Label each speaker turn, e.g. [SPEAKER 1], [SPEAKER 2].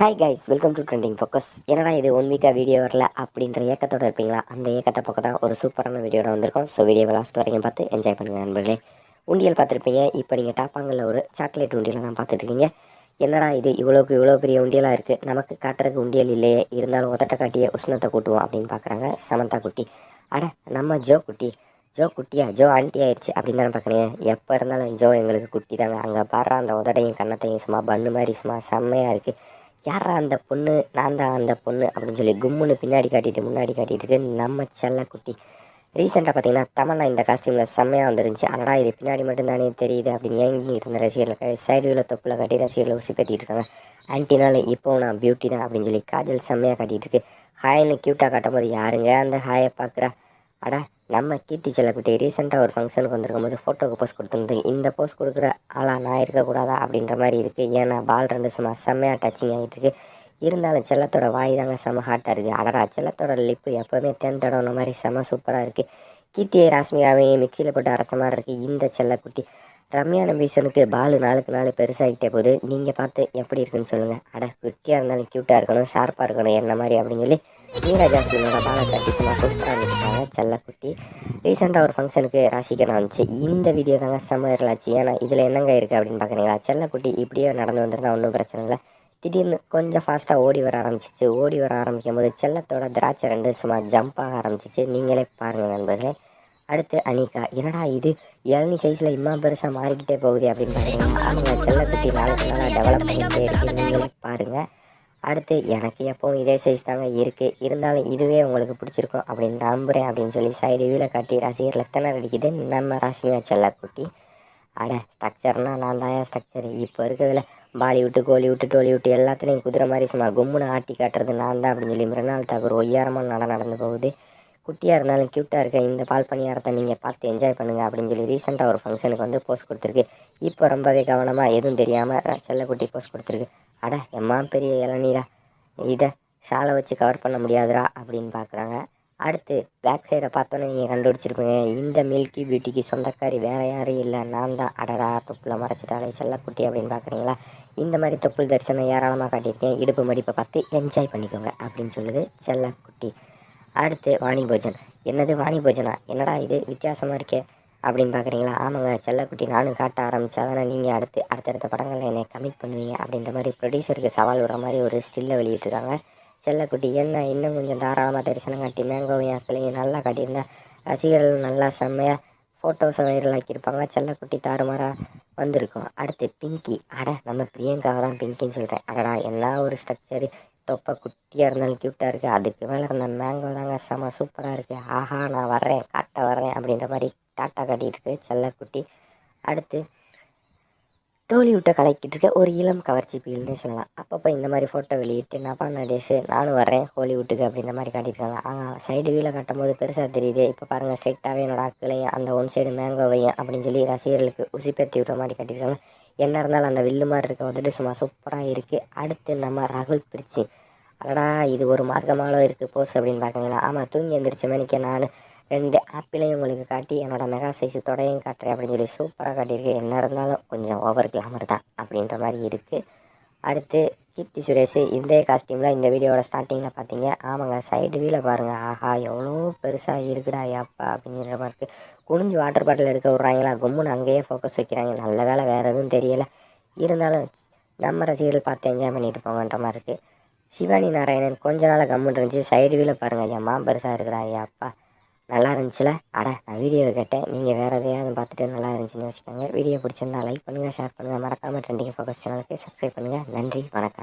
[SPEAKER 1] Hi guys welcome to trending focus என்னடா இது one வீக்காக வீடியோ வரல அப்படின்ற ஏக்கத்தோட இருப்பீங்களா? அந்த ஏக்கத்தை பக்கம் தான் ஒரு சூப்பரான வீடியோட வந்திருக்கோம். ஸோ வீடியோவை லாஸ்ட் வரைக்கும் பார்த்து என்ஜாய் பண்ணுங்கள் நண்பர்களே. உண்டியல் பார்த்துருப்பீங்க. இப்போ நீங்கள் டாப்பாங்கல்ல ஒரு சாக்லேட் உண்டியலை தான் பார்த்துட்ருக்கீங்க. என்னடா இது இவ்வளோக்கு இவ்வளோ பெரிய உண்டியலாக இருக்குது நமக்கு காட்டுறதுக்கு உண்டியல் இல்லையே. இருந்தாலும் உதட்ட காட்டியே உஷ்ணத்தை கூட்டுவோம் அப்படின்னு பார்க்குறாங்க சமந்தா குட்டி. அட நம்ம ஜோ குட்டி. ஜோ குட்டியா? ஜோ ஆண்டி ஆயிடுச்சு அப்படின்னு தானே பார்க்குறீங்க. எப்போ இருந்தாலும் ஜோ எங்களுக்கு குட்டி தாங்க. அங்கே பாடுற அந்த உதடையும் கன்னத்தையும் சும்மா பண்ணு மாதிரி சும்மா செம்மையாக இருக்குது யாரா அந்த பொண்ணு? நான் தான் அந்த பொண்ணு அப்படின்னு சொல்லி கும்முன்னு பின்னாடி காட்டிட்டு முன்னாடி காட்டிட்டு இருக்கு நம்ம செல்லக்குட்டி ரீசெண்டாக பார்த்தீங்கன்னா தமன்னா இந்த காஸ்டியூமில் செம்மையாக வந்துருந்துச்சு. அடடா இது பின்னாடி மட்டும்தானே தெரியுது அப்படின்னு ஏங்கி இருந்த ரசிகர்கள் சைடு வியூவில் தொப்பில் கட்டி ரசிகர்களை ஊசி பற்றிட்டு இருக்காங்க ஆன்டினால இப்போ நான் பியூட்டி தான் அப்படின்னு சொல்லி காஜல் செம்மையாக காட்டிட்டு இருக்கு. ஹாய்னு க்யூட்டாக காட்டும் போது யாருங்க அந்த ஹாயை பார்க்குறா அடா நம்ம கீர்த்தி செல்லக்குட்டி ரீசெண்டாக ஒரு ஃபங்க்ஷனுக்கு வந்திருக்கும் போது ஃபோட்டோக்கு போஸ்ட் கொடுத்துருந்து இந்த போஸ்ட் கொடுக்குற ஆளா நான் இருக்கக்கூடாதா அப்படின்ற மாதிரி இருக்குது ஏன்னா பால் ரெண்டு சும்மா செம்மையாக டச்சிங் ஆகிட்டு இருக்கு இருந்தாலும் செல்லத்தோட வாய் தாங்க செம்ம ஹாட்டாக இருக்குது அடடா செல்லத்தோட லிப்பு எப்போவுமே தென் தடவுன மாதிரி செம்ம சூப்பராக இருக்குது கீர்த்தியை ராஷ்மியாவையும் மிக்சியில் போட்டு அரைச்ச மாதிரி இருக்குது இந்த செல்லக்குட்டி ரம்யா நம்பீசனுக்கு பாலு நாளுக்கு நாள் பெருசாகிட்டே போகுது. நீங்கள் பார்த்து எப்படி இருக்குன்னு சொல்லுங்கள் அட குட்டியாக இருந்தாலும் க்யூட்டாக இருக்கணும் ஷார்ப்பாக இருக்கணும் என்ன மாதிரி அப்படின்னு சொல்லி மீரா ஜாஸ்மினோட பாலை கட்டி சும்மா சூப்பராக இருந்துட்டாங்க. செல்லக்குட்டி ரீசெண்டாக ஒரு ஃபங்க்ஷனுக்கு ராசிக்கனா வந்துச்சு இந்த வீடியோ தாங்க செம்ம ஆச்சு. ஏன்னா இதில் என்னங்க இருக்குது அப்படின்னு பார்க்குறீங்களா? செல்லக்குட்டி இப்படியே நடந்து வந்திருந்தா ஒன்றும் பிரச்சனை இல்லை. திடீர்னு கொஞ்சம் ஃபாஸ்ட்டாக ஓடி வர ஆரம்பிச்சிச்சு. ஓடி வர ஆரம்பிக்கும் போது செல்லத்தோட திராட்சை ரெண்டு சும்மா ஜம்ப் ஆக ஆரம்பிச்சிச்சு. நீங்களே பாருங்கள் நண்பர்களே. அடுத்து அனிகா என்னடா இது? இளநி சைஸில் இம்மா பெருசாக மாறிக்கிட்டே போகுது அப்படின்னு பாருங்க அவங்க செல்லக்குட்டி நாளுக்கு நாளாக டெவலப் பண்ணிகிட்டே இருக்கு. நீங்களே பாருங்கள் அடுத்து எனக்கு எப்பவும் இதே சைஸ் தாங்க இருக்குது இருந்தாலும் இதுவே உங்களுக்கு பிடிச்சிருக்கும் அப்படின்னு நம்புகிறேன் அப்படின்னு சொல்லி சைடு வீல காட்டி ரசிகர் எத்தனை அடிக்குது நம்ம ராஷ்மியா செல்லக்குட்டி அட ஸ்ட்ரக்சர்னால் நான் தான் ஸ்ட்ரக்சர் இப்போ இருக்கிறதுல பாலிவுட்டு கோலிவுட்டு டோலிவுட்டு எல்லாத்துலேயும் குதிரை மாதிரி சும்மா கும்முன்னு ஆட்டி காட்டுறது நான் தான் அப்படின்னு சொல்லி மிருநாள் தாக்கூர் ஒய்யாரமாக நட நடந்து போகுது. குட்டியாக இருந்தாலும் க்யூட்டாக இருக்க இந்த பால் பணியாரத்தை நீங்கள் பார்த்து என்ஜாய் பண்ணுங்கள் அப்படின்னு சொல்லி ரீசெண்டாக ஒரு ஃபங்க்ஷனுக்கு வந்து போஸ்ட் கொடுத்துருக்கு. இப்போ ரொம்பவே கவனமாக எதுவும் தெரியாமல் செல்லக்குட்டி போஸ்ட் கொடுத்துருக்கு. அட எம்மா பெரிய இளநீரா? இதை ஷாலை வச்சு கவர் பண்ண முடியாதுரா அப்படின்னு பார்க்குறாங்க அடுத்து பேக் சைடை பார்த்தோன்னே நீங்கள் கண்டுபிடிச்சிருப்பீங்க. இந்த மில்கி பியூட்டிக்கு சொந்தக்காரி வேறு யாரும் இல்லை. நான் தான் அடடா தொப்பில் மறைச்சிட்டாலே செல்லக்குட்டி அப்படின்னு பார்க்குறீங்களா இந்த மாதிரி தொப்புள் தரிசனம் ஏராளமாக காட்டியிருக்கேன். இடுப்பு மடிப்பை பார்த்து என்ஜாய் பண்ணிக்கோங்க அப்படின்னு சொல்லுது செல்லக்குட்டி. அடுத்து வாணி போஜன் என்னது வாணி போஜனா? என்னடா இது? வித்தியாசமாக இருக்கே. அப்படின்னு பார்க்குறீங்களா ஆமாங்க செல்லக்குட்டி நானும் காட்ட ஆரம்பித்தா தானே நீங்கள் அடுத்து அடுத்தடுத்த படங்களில் என்னை கமிட் பண்ணுவீங்க அப்படின்ற மாதிரி ப்ரொடியூசருக்கு சவால் விடுற மாதிரி ஒரு ஸ்டில்லை வெளியிட்டிருக்காங்க. செல்லக்குட்டி என்ன இன்னும் கொஞ்சம் தாராளமாக தரிசனம் காட்டி மேங்கோவையும் ஆப்பிளையும் நல்லா காட்டியிருந்தேன் ரசிகர்கள் நல்லா செம்மையாக ஃபோட்டோஸை வைரலாக்கியிருப்பாங்க செல்லக்குட்டி தாறுமாறாக வந்திருக்கும். அடுத்து பிங்கி. அட நம்ம பிரியங்காவை தான் பிங்கின்னு சொல்கிறேன் அடடா என்ன ஒரு ஸ்ட்ரக்சரு தொப்பை குட்டியாக இருந்தாலும் க்யூட்டாக இருக்குது அதுக்கு மேலே இருந்த மேங்கோ தாங்க செம சூப்பராக இருக்குது ஆஹா நான் வர்றேன் காட்ட வர்றேன் அப்படின்ற மாதிரி டாட்டா காட்டிகிட்டு இருக்கு செல்லக்குட்டி அடுத்து டோலிவுட்டை கலக்கிட்டு இருக்க ஒரு இளம் கவர்ச்சி பீல்னு சொல்லலாம். அப்பப்போ இந்த மாதிரி ஃபோட்டோ வெளியிட்டு நபா நடேஷ் நானும் வர்றேன் ஹாலிவுட்டுக்கு அப்படின்ற மாதிரி காட்டியிருக்காங்க ஆனால் சைடு வியூவில் காட்டும் போது பெருசாக தெரியுது. இப்போ பாருங்கள் ஸ்ட்ரெயிட்டாகவே என்னோட அக்களையும் அந்த ஒன் சைடு மேங்கோவையும் அப்படின்னு சொல்லி ரசிகர்களுக்கு உசிப்பேற்றி விடுற மாதிரி காட்டியிருக்காங்க என்ன இருந்தாலும் அந்த வில்லு மாதிரி இருக்க வந்துட்டு சும்மா சூப்பராக இருக்குது அடுத்து நம்ம ராகுல் பிரிச்சு. அடடா இது ஒரு மார்க்கமாலோ இருக்குது போஸ் அப்படின்னு பார்க்குறீங்களா ஆமாம் தூங்கி எந்திரிச்ச மணிக்கு நான் ரெண்டு ஆப்பிளையும் உங்களுக்கு காட்டி என்னோடய மெகா சைஸ் தொடையும் காட்டுறேன் அப்படின்னு சொல்லி சூப்பராக காட்டியிருக்கு. என்ன இருந்தாலும் கொஞ்சம் ஓவர் கிளாமர் தான் அப்படின்ற மாதிரி இருக்குது அடுத்து கீர்த்தி சுரேஷ் இதே காஸ்டியூமில் இந்த வீடியோட ஸ்டார்டிங்கில் பார்த்தீங்க ஆமாங்க சைடு வீல பாருங்கள் ஆஹா எவ்வளோ பெருசாக இருக்குடா ஐயாப்பா அப்படிங்கிற மாதிரி இருக்குது குனிஞ்சு வாட்டர் பாட்டில் எடுக்க விட்றாங்களா? கும்முன்னு அங்கேயே ஃபோக்கஸ் வைக்கிறாங்க. நல்ல வேலை வேறு எதுவும் தெரியலை. இருந்தாலும் நம்ம ரசிகர்கள் பார்த்து என்ஜாய் பண்ணிட்டு போங்கன்ற மாதிரி இருக்குது சிவானி நாராயணன் கொஞ்ச நாள் கம்முன்னு இருந்துச்சு. சைடு வீல பாருங்கள் ஐயா பெருசாக இருக்குடா ஐயாப்பா நல்லா இருந்துச்சுல அட நான் வீடியோவை கேட்டேன். நீங்கள் வேறு எதையாவது பார்த்துட்டு நல்லா இருந்துச்சுன்னு வச்சுக்கோங்க வீடியோ பிடிச்சிருந்தா லைக் பண்ணுங்கள் ஷேர் பண்ணுங்கள் மறக்காமல் ட்ரெண்டிங் ஃபோக்கஸ் சேனலுக்கு சப்ஸ்கிரைப் பண்ணுங்கள் நன்றி வணக்கம்.